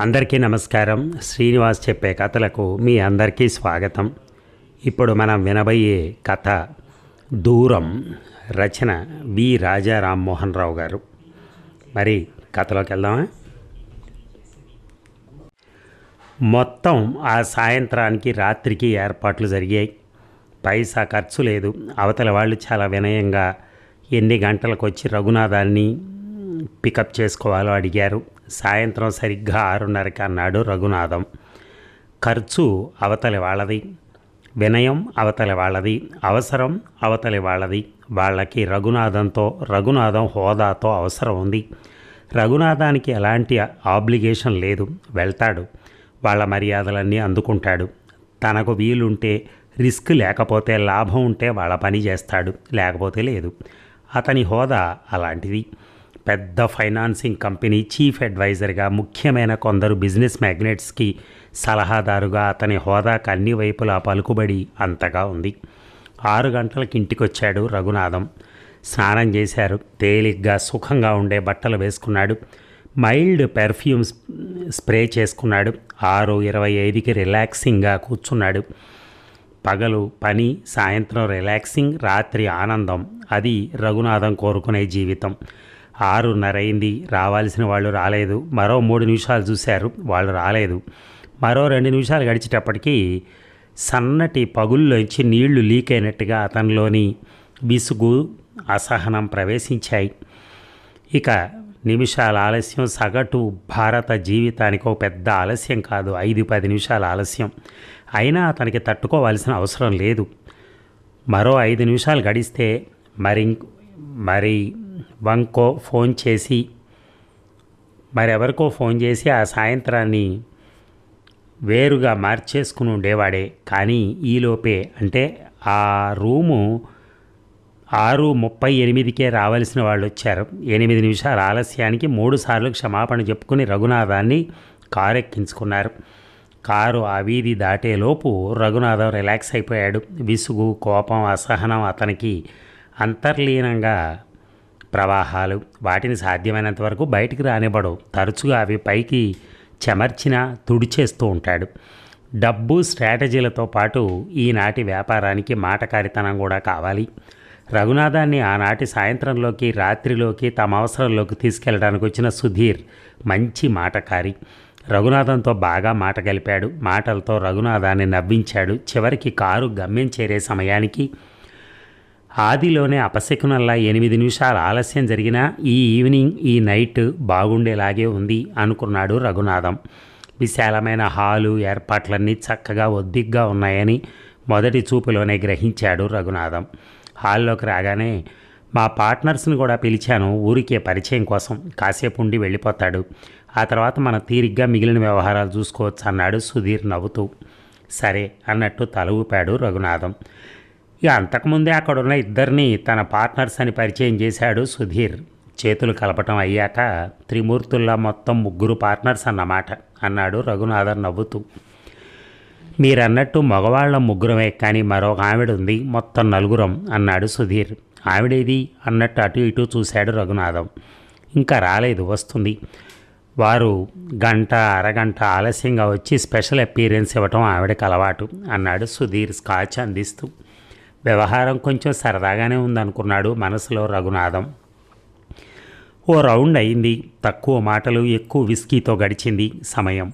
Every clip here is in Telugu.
అందరికీ నమస్కారం. శ్రీనివాస్ చెప్పే కథలకు మీ అందరికీ స్వాగతం. ఇప్పుడు మనం వినబోయే కథ దూరం రచన వి రాజా రామ్మోహన్ రావు గారు. మరి కథలోకి వెళ్దామా? మొత్తం ఆ సాయంత్రానికి రాత్రికి ఏర్పాట్లు జరిగాయి. పైసా ఖర్చు లేదు. అవతల వాళ్ళు చాలా వినయంగా ఎన్ని గంటలకు వచ్చి రఘునాథాన్ని పికప్ చేసుకోవాలో అడిగారు. సాయంత్రం సరిగ్గా ఆరున్నరకి అన్నాడు రఘునాథం. ఖర్చు అవతలి వాళ్ళది వినయం అవతలి వాళ్ళది అవసరం అవతలి వాళ్ళది. వాళ్ళకి రఘునాథంతో రఘునాథం హోదాతో అవసరం ఉంది. రఘునాథానికి ఎలాంటి ఆబ్లిగేషన్ లేదు. వెళ్తాడు. వాళ్ళ మర్యాదలన్నీ అందుకుంటాడు. తనకు వీలుంటే రిస్క్ లేకపోతే లాభం ఉంటే వాళ్ళ పని చేస్తాడు. లేకపోతే లేదు. అతని హోదా అలాంటిది. పెద్ద ఫైనాన్సింగ్ కంపెనీ చీఫ్ అడ్వైజర్గా ముఖ్యమైన కొందరు బిజినెస్ మ్యాగ్నెట్స్కి సలహాదారుగా అతని హోదాకు అన్ని వైపులా పలుకుబడి అంతగా ఉంది. ఆరు గంటలకి ఇంటికొచ్చాడు రఘునాథం. స్నానం చేశారు. తేలిగ్గా సుఖంగా ఉండే బట్టలు వేసుకున్నాడు. మైల్డ్ పెర్ఫ్యూమ్ స్ప్రే చేసుకున్నాడు. ఆరు ఇరవై ఐదుకి రిలాక్సింగ్గా కూర్చున్నాడు. పగలు పని సాయంత్రం రిలాక్సింగ్ రాత్రి ఆనందం. అది రఘునాథం కోరుకునే జీవితం. ఆరున్నర అయింది రావాల్సిన వాళ్ళు రాలేదు. మరో మూడు నిమిషాలు చూశారు. వాళ్ళు రాలేదు. మరో రెండు నిమిషాలు గడిచేటప్పటికీ సన్నటి పగుల్లోంచి నీళ్ళు లీక్ అయినట్టుగా అతనిలోని విసుగు అసహనం ప్రవేశించాయి. ఇక నిమిషాల ఆలస్యం సగటు భారత జీవితానికి ఒక పెద్ద ఆలస్యం కాదు. ఐదు పది నిమిషాల ఆలస్యం. అయినా అతనికి తట్టుకోవాల్సిన అవసరం లేదు. మరో ఐదు నిమిషాలు గడిస్తే మరి మరి వంకో ఫోన్ చేసి మరెవరికో ఫోన్ చేసి ఆ సాయంత్రాన్ని వేరుగా మార్చేసుకుని ఉండేవాడే. కానీ ఈలోపే అంటే ఆ రూము ఆరు ముప్పై ఎనిమిదికే రావాల్సిన వాళ్ళు వచ్చారు. ఎనిమిది నిమిషాల ఆలస్యానికి మూడు సార్లు క్షమాపణ చెప్పుకుని రఘునాథాన్ని కారు ఎక్కించుకున్నారు కారు ఆ వీధి దాటేలోపు రఘునాథం రిలాక్స్ అయిపోయాడు. విసుగు కోపం అసహనం అతనికి అంతర్లీనంగా ప్రవాహాలు వాటిని సాధ్యమైనంత వరకు బయటికి రానివ్వడు. తరచుగా అవి పైకి చెమర్చిన తుడిచేస్తూ ఉంటాడు. డబ్బు స్ట్రాటజీలతో పాటు ఈనాటి వ్యాపారానికి మాటకారితనం కూడా కావాలి. రఘునాథాన్ని ఆనాటి సాయంత్రంలోకి రాత్రిలోకి తమ అవసరంలోకి తీసుకెళ్ళడానికి వచ్చిన సుధీర్ మంచి మాటకారి. రఘునాథంతో బాగా మాట కలిపాడు మాటలతో రఘునాథాన్ని నవ్వించాడు. చివరికి కారు గమ్యం చేరే సమయానికి ఆదిలోనే అపశకునల్లా ఎనిమిది నిమిషాలు ఆలస్యం జరిగినా ఈ ఈవినింగ్ ఈ నైట్ బాగుండేలాగే ఉంది అనుకున్నాడు రఘునాథం. విశాలమైన హాలు ఏర్పాట్లన్నీ చక్కగా ఒద్దిగ్గా ఉన్నాయని మొదటి చూపులోనే గ్రహించాడు రఘునాథం. హాల్లోకి రాగానే మా పార్ట్నర్స్ని కూడా పిలిచాను ఊరికే పరిచయం కోసం. కాసేపు ఉండి వెళ్ళిపోతాడు. ఆ తర్వాత మన తీరిగ్గా మిగిలిన వ్యవహారాలు చూసుకోవచ్చు అన్నాడు సుధీర్ నవ్వుతూ. సరే అన్నట్టు తల ఊపాడు రఘునాథం. అంతకుముందే అక్కడున్న ఇద్దరిని తన పార్ట్నర్స్ అని పరిచయం చేశాడు సుధీర్. చేతులు కలపటం అయ్యాక త్రిమూర్తుల్లా మొత్తం ముగ్గురు పార్ట్నర్స్ అన్నమాట అన్నాడు రఘునాథన్ నవ్వుతూ. మీరన్నట్టు మగవాళ్ళ ముగ్గురమే కానీ మరొక ఆవిడ ఉంది మొత్తం నలుగురం అన్నాడు సుధీర్. ఆవిడేది? అన్నట్టు అటు ఇటు చూశాడు రఘునాథం. ఇంకా రాలేదు వస్తుంది. వారు గంట అరగంట ఆలస్యంగా వచ్చి స్పెషల్ అపీరెన్స్ ఇవ్వటం ఆవిడకి అలవాటు అన్నాడు సుధీర్ స్కాచ్ అందిస్తూ. వ్యవహారం కొంచెం సరదాగానే ఉందనుకున్నాడు మనసులో రఘునాథం. ఓ రౌండ్ అయింది. తక్కువ మాటలు ఎక్కువ విస్కీతో గడిచింది సమయం.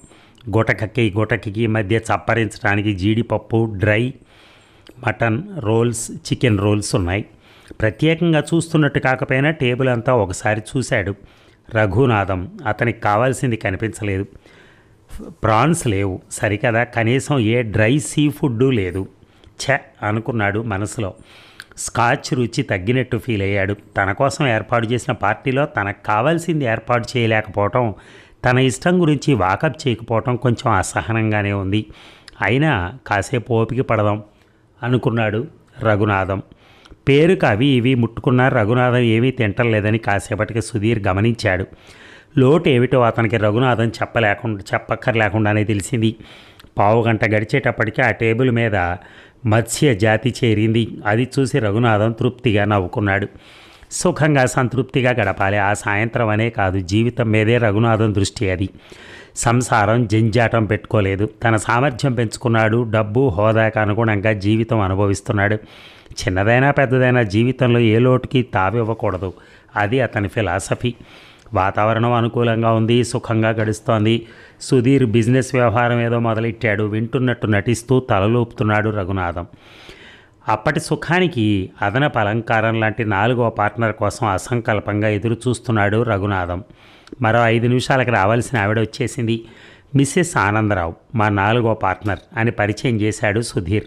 గుటకకి గుటకి మధ్య చప్పరించడానికి జీడిపప్పు dry mutton rolls chicken rolls ఉన్నాయి. ప్రత్యేకంగా చూస్తున్నట్టు కాకపోయినా టేబుల్ అంతా ఒకసారి చూశాడు. రఘునాథం అతనికి కావాల్సింది కనిపించలేదు. ప్రాన్స్ లేవు. సరికదా? కనీసం ఏ డ్రై సీ ఫుడ్ లేదు. ఛ అనుకున్నాడు మనసులో. స్కాచ్ రుచి తగ్గినట్టు ఫీల్ అయ్యాడు. తన కోసం ఏర్పాటు చేసిన పార్టీలో తనకు కావాల్సింది ఏర్పాటు చేయలేకపోవటం తన ఇష్టం గురించి వాకప్ చేయకపోవటం కొంచెం అసహనంగానే ఉంది. అయినా కాసేపు ఓపిక పడదాం అనుకున్నాడు రఘునాథం. పేరుకు అవి ఇవి ముట్టుకున్న రఘునాథం ఏమీ తింటలేదని కాసేపటికి సుధీర్ గమనించాడు. లోటు ఏమిటో అతనికి రఘునాథం చెప్పలేకుండా చెప్పక్కర్లేకుండానే తెలిసింది. పావు గంట గడిచేటప్పటికి ఆ టేబుల్ మీద మత్స్య జాతి చేరింది. అది చూసి రఘునాథం తృప్తిగా నవ్వుకున్నాడు. సుఖంగా సంతృప్తిగా గడపాలి. ఆ సాయంత్రం అనే కాదు. జీవితం మీదే రఘునాథం దృష్టి అది. సంసారం జంజాటం పెట్టుకోలేదు. తన సామర్థ్యం పెంచుకున్నాడు. డబ్బు హోదాకు అనుగుణంగా జీవితం అనుభవిస్తున్నాడు. చిన్నదైనా పెద్దదైనా జీవితంలో ఏ లోటుకి తావివ్వకూడదు. అది అతని ఫిలాసఫీ. వాతావరణం అనుకూలంగా ఉంది సుఖంగా గడుస్తోంది. సుధీర్ బిజినెస్ వ్యవహారం ఏదో మొదలెట్టాడు వింటున్నట్టు నటిస్తూ తలలోపుతున్నాడు రఘునాథం. అప్పటి సుఖానికి అదనపు అలంకారం లాంటి నాలుగో పార్ట్నర్ కోసం అసంకల్పంగా ఎదురు చూస్తున్నాడు రఘునాథం. మరో ఐదు నిమిషాలకు రావాల్సిన ఆవిడ వచ్చేసింది. మిస్సెస్ ఆనందరావు మా నాలుగో పార్ట్నర్ అని పరిచయం చేశాడు సుధీర్.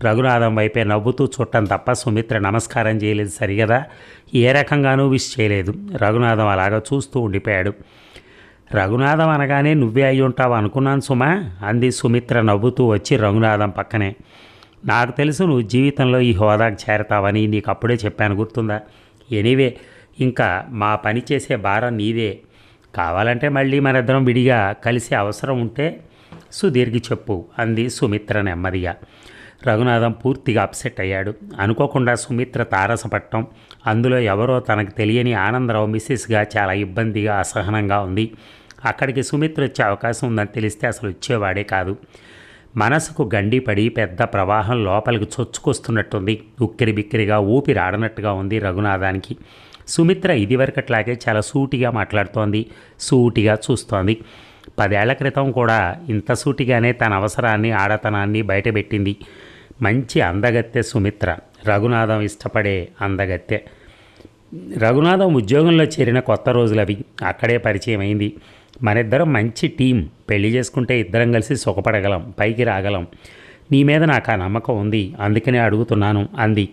రఘునాథం వైపే నవ్వుతూ చూడటం తప్ప సుమిత్ర నమస్కారం చేయలేదు సరిగదా? ఏ రకంగానూ విష్ చేయలేదు. రఘునాథం అలాగా చూస్తూ ఉండిపోయాడు. రఘునాథం అనగానే నువ్వే అయి ఉంటావు అనుకున్నాను సుమా అంది సుమిత్ర నవ్వుతూ వచ్చి రఘునాథం పక్కనే. నాకు తెలుసు నువ్వు జీవితంలో ఈ హోదాకు చేరతావని నీకు అప్పుడే చెప్పాను గుర్తుందా? ఎనీవే ఇంకా మా పని చేసే భారం నీదే. కావాలంటే మళ్ళీ మనిద్దరం విడిగా కలిసి అవసరం ఉంటే సుదీర్ఘి చెప్పు అంది సుమిత్ర నెమ్మదిగా. రఘునాథం పూర్తిగా అప్సెట్ అయ్యాడు. అనుకోకుండా సుమిత్ర తారసపట్టం. అందులో ఎవరో తనకు తెలియని ఆనందరావు మిస్సెస్గా చాలా ఇబ్బందిగా అసహనంగా ఉంది. అక్కడికి సుమిత్ర వచ్చే అవకాశం ఉందని తెలిస్తే అసలు వచ్చేవాడే కాదు. మనసుకు గండిపడి పెద్ద ప్రవాహం లోపలికి చొచ్చుకొస్తున్నట్టుంది. ఉక్కిరి బిక్కిరిగా ఊపిరి ఆడనట్టుగా ఉంది రఘునాథానికి. సుమిత్ర ఇదివరకట్లాగే చాలా సూటిగా మాట్లాడుతోంది. సూటిగా చూస్తోంది. పదేళ్ళ క్రితం కూడా ఇంత సూటిగానే తన అవసరాన్ని ఆడతనాన్ని బయటపెట్టింది. మంచి అందగత్తె సుమిత్ర. రఘునాథం ఇష్టపడే అందగత్తె. రఘునాథం ఉద్యోగంలో చేరిన కొత్త రోజులవి. అక్కడే పరిచయం అయింది మనిద్దరం మంచి టీం. పెళ్ళి చేసుకుంటే ఇద్దరం కలిసి సుఖపడగలం పైకి రాగలం. నీ మీద నాకు ఆ నమ్మకం ఉంది. అందుకనే అడుగుతున్నాను అంది.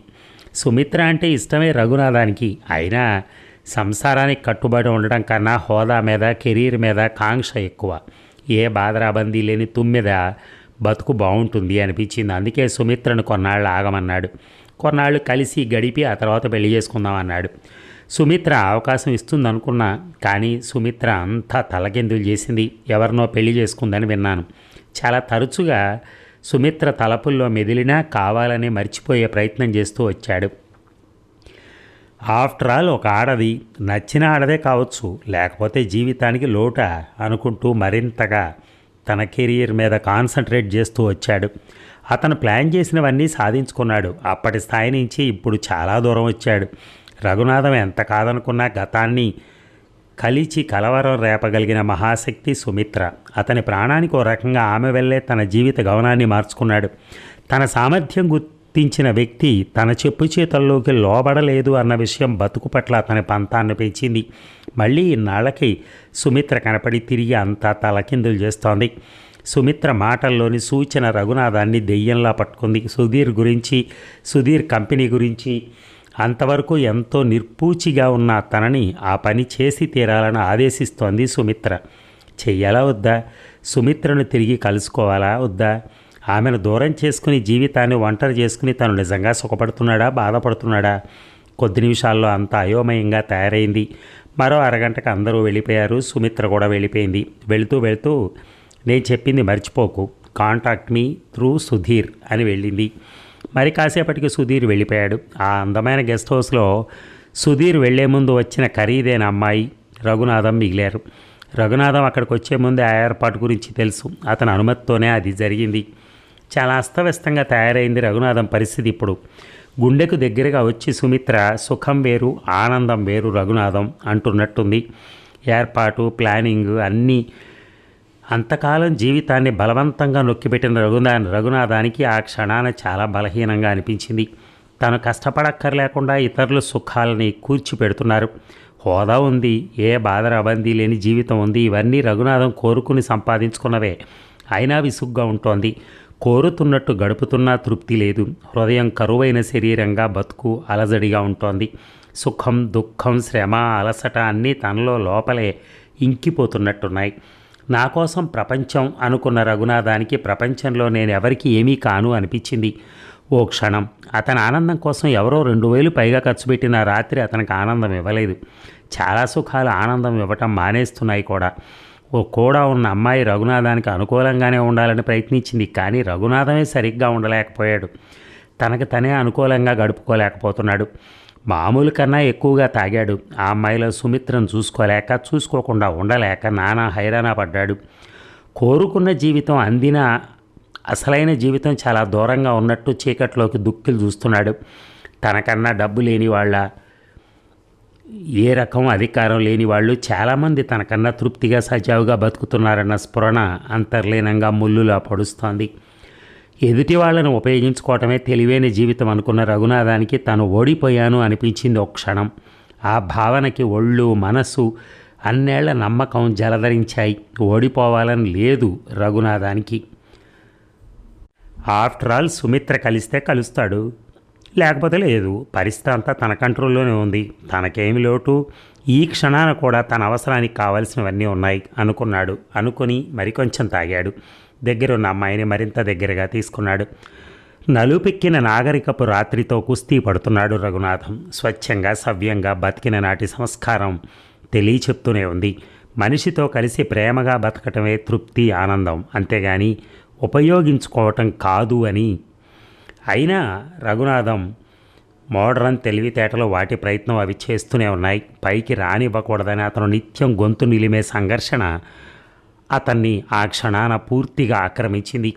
సుమిత్ర అంటే ఇష్టమే రఘునాథానికి అయినా సంసారానికి కట్టుబడి ఉండడం కన్నా హోదా మీద కెరీర్ మీద కాంక్ష ఎక్కువ. ఏ బాధరాబందీ లేని తుమ్మిద బతుకు బాగుంటుంది అనిపించింది. అందుకే సుమిత్రను కొన్నాళ్ళు ఆగమన్నాడు. కొన్నాళ్ళు కలిసి గడిపి ఆ తర్వాత పెళ్ళి చేసుకుందాం అన్నాడు. సుమిత్ర అవకాశం ఇస్తుందనుకున్నా కానీ సుమిత్ర అంతా తలకిందులు చేసింది. ఎవరినో పెళ్ళి చేసుకుందని విన్నాను. చాలా తరచుగా సుమిత్ర తలపుల్లో మెదిలినా కావాలని మర్చిపోయే ప్రయత్నం చేస్తూ వచ్చాడు. ఆఫ్టర్ ఆల్ ఒక ఆడది నచ్చిన ఆడదే కావచ్చు లేకపోతే జీవితానికి లోట అనుకుంటూ మరింతగా తన కెరీర్ మీద కాన్సన్ట్రేట్ చేస్తూ వచ్చాడు. అతను ప్లాన్ చేసినవన్నీ సాధించుకున్నాడు. అప్పటి స్థాయి నుంచి ఇప్పుడు చాలా దూరం వచ్చాడు. రఘునాథం ఎంత కాదనుకున్నా గతాన్ని కలిచి కలవరం రేపగలిగిన మహాశక్తి సుమిత్ర. అతని ప్రాణానికి ఓ రకంగా ఆమె వెళ్ళే తన జీవిత గమనాన్ని మార్చుకున్నాడు. తన సామర్థ్యం గుర్తించిన వ్యక్తి తన చెప్పు చేతల్లోకి లోబడలేదు అన్న విషయం బతుకు పట్ల అతని పంతాన్ని పెంచింది. మళ్ళీ ఇన్నాళ్ళకి సుమిత్ర కనపడి తిరిగి అంతా తలకిందులు చేస్తోంది. సుమిత్ర మాటల్లోని సూచన రఘునాథాన్ని దెయ్యంలా పట్టుకుంది. సుధీర్ గురించి సుధీర్ కంపెనీ గురించి అంతవరకు ఎంతో నిర్పూచిగా ఉన్న తనని ఆ పని చేసి తీరాలని ఆదేశిస్తోంది సుమిత్ర. చెయ్యాలా వద్దా? సుమిత్రను తిరిగి కలుసుకోవాలా వద్దా? ఆమెను దూరం చేసుకుని జీవితాన్ని ఒంటరి చేసుకుని తను నిజంగా సుఖపడుతున్నాడా బాధపడుతున్నాడా? కొద్ది నిమిషాల్లో అంత అయోమయంగా తయారైంది. మరో అరగంటకు అందరూ వెళ్ళిపోయారు. సుమిత్ర కూడా వెళ్ళిపోయింది. వెళుతూ వెళుతూ నేను చెప్పింది మర్చిపోకు. కాంటాక్ట్ మీ త్రూ సుధీర్ అని వెళ్ళింది. మరి కాసేపటికి సుధీర్ వెళ్ళిపోయాడు. ఆ అందమైన గెస్ట్ హౌస్లో సుధీర్ వెళ్ళే ముందు వచ్చిన ఖరీదైన అమ్మాయి రఘునాథం మిగిలారు. రఘునాథం అక్కడికి వచ్చే ముందే ఆ ఏర్పాటు గురించి తెలుసు. అతని అనుమతితోనే అది జరిగింది. చాలా అస్తవ్యస్తంగా తయారైంది రఘునాథం పరిస్థితి ఇప్పుడు. గుండెకు దగ్గరగా వచ్చి సుమిత్ర సుఖం వేరు ఆనందం వేరు రఘునాథం అంటున్నట్టుంది. ఏర్పాటు ప్లానింగ్ అన్నీ అంతకాలం జీవితాన్ని బలవంతంగా నొక్కిపెట్టిన రఘునా రఘునాథానికి ఆ క్షణాన చాలా బలహీనంగా అనిపించింది. తను కష్టపడక్కర్లేకుండా ఇతరులు సుఖాలని కూర్చిపెడుతున్నారు. హోదా ఉంది ఏ బాధ రబందీ లేని జీవితం ఉంది. ఇవన్నీ రఘునాథం కోరుకుని సంపాదించుకున్నవే. అయినా విసుగ్గా ఉంటోంది. కోరుతున్నట్టు గడుపుతున్నా తృప్తి లేదు. హృదయం కరువైన శరీరంగా బతుకు అలజడిగా ఉంటోంది. సుఖం దుఃఖం శ్రమ అలసట అన్నీ తనలో లోపలే ఇంకిపోతున్నట్టున్నాయి. నా కోసం ప్రపంచం అనుకున్న రఘునాథానికి ప్రపంచంలో నేను ఎవరికి ఏమీ కాను అనిపించింది. ఓ క్షణం అతని ఆనందం కోసం ఎవరో రెండు వేలు పైగా ఖర్చు పెట్టిన రాత్రి అతనికి ఆనందం ఇవ్వలేదు. చాలా సుఖాలు ఆనందం ఇవ్వటం మానేస్తున్నాయి కూడా. ఓ కూడా ఉన్న అమ్మాయి రఘునాథానికి అనుకూలంగానే ఉండాలని ప్రయత్నించింది కానీ రఘునాథమే సరిగ్గా ఉండలేకపోయాడు. తనకు తనే అనుకూలంగా గడుపుకోలేకపోతున్నాడు. మామూలు కన్నా ఎక్కువగా తాగాడు. ఆ అమ్మాయిలో సుమిత్రను చూసుకోలేక చూసుకోకుండా ఉండలేక నానా హైరాణ పడ్డాడు. కోరుకున్న జీవితం అందిన అసలైన జీవితం చాలా దూరంగా ఉన్నట్టు చీకట్లోకి దుక్కులు చూస్తున్నాడు. తనకన్నా డబ్బు లేని వాళ్ళ ఏ రకం అధికారం లేని వాళ్ళు చాలామంది తనకన్నా తృప్తిగా సజావుగా బతుకుతున్నారన్న స్ఫురణ అంతర్లీనంగా ముల్లులా పడుస్తోంది. ఎదుటి వాళ్ళను ఉపయోగించుకోవటమే తెలివైన జీవితం అనుకున్న రఘునాథానికి తాను ఓడిపోయాను అనిపించింది ఒక క్షణం. ఆ భావనకి ఒళ్ళు మనసు అన్నేళ్ళ నమ్మకం జలధరించాయి. ఓడిపోవాలని లేదు రఘునాథానికి. ఆఫ్టర్ ఆల్ సుమిత్ర కలిస్తే కలుస్తాడు. లేకపోతే లేదు. పరిస్థితి అంతా తన కంట్రోల్లోనే ఉంది. తనకేమి లోటు. ఈ క్షణాన కూడా తన అవసరానికి కావాల్సినవన్నీ ఉన్నాయి అనుకున్నాడు. అనుకుని మరికొంచెం తాగాడు. దగ్గరున్న అమ్మాయిని మరింత దగ్గరగా తీసుకున్నాడు. నలుపెక్కిన నాగరికపు రాత్రితో కుస్తీ పడుతున్నాడు రఘునాథం. స్వచ్ఛంగా సవ్యంగా బతికిన నాటి సంస్కారం తెలియ చెప్తూనే ఉంది. మనిషితో కలిసి ప్రేమగా బతకటమే తృప్తి ఆనందం. అంతేగాని ఉపయోగించుకోవటం కాదు అని అయినా రఘునాథం మోడ్రన్ తెలివితేటలు వాటి ప్రయత్నం అవి చేస్తూనే ఉన్నాయి. పైకి రానివ్వకూడదని అతను నిత్యం గొంతు నిలిమే సంఘర్షణ అతన్ని ఆ క్షణాన పూర్తిగా ఆక్రమించింది.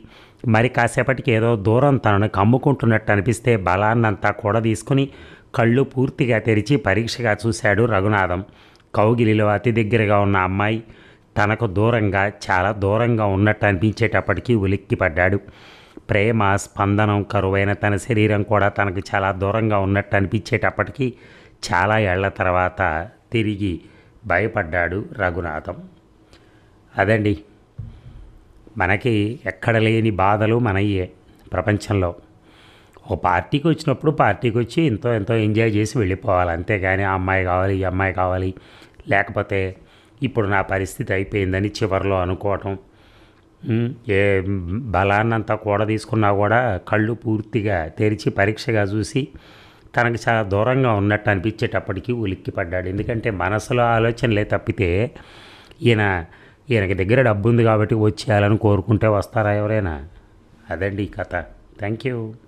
మరి కాసేపటికి ఏదో దూరం తనను కమ్ముకుంటున్నట్టు అనిపిస్తే బలాన్నంతా కూడా తీసుకుని కళ్ళు పూర్తిగా తెరిచి పరీక్షగా చూశాడు రఘునాథం. కౌగిలిలో అతి దగ్గరగా ఉన్న అమ్మాయి తనకు దూరంగా చాలా దూరంగా ఉన్నట్టు అనిపించేటప్పటికీ ఉలిక్కిపడ్డాడు. ప్రేమ స్పందనం కరువైన తన శరీరం కూడా తనకు చాలా దూరంగా ఉన్నట్టు అనిపించేటప్పటికీ చాలా ఏళ్ళ తర్వాత తిరిగి భయపడ్డాడు రఘునాథం. అదండి. మనకి ఎక్కడ లేని బాధలు మనయ్యే ప్రపంచంలో. ఒక పార్టీకి వచ్చినప్పుడు పార్టీకి వచ్చి ఎంతో ఎంతో ఎంజాయ్ చేసి వెళ్ళిపోవాలి. అంతేగాని ఆ అమ్మాయి కావాలి ఈ అమ్మాయి కావాలి. లేకపోతే ఇప్పుడు నా పరిస్థితి అయిపోయిందని చివరిలో అనుకోవటం ఏ బలాన్నంతా కూడా తీసుకున్నా కూడా కళ్ళు పూర్తిగా తెరిచి పరీక్షగా చూసి తనకు చాలా దూరంగా ఉన్నట్టు అనిపించేటప్పటికీ ఉలిక్కి పడ్డాడు ఎందుకంటే మనసులో ఆలోచనలే తప్పితే ఈయన ఈయనకి దగ్గర డబ్బు ఉంది కాబట్టి వచ్చేయాలని కోరుకుంటే వస్తారా ఎవరైనా? అదండి ఈ కథ. Thank you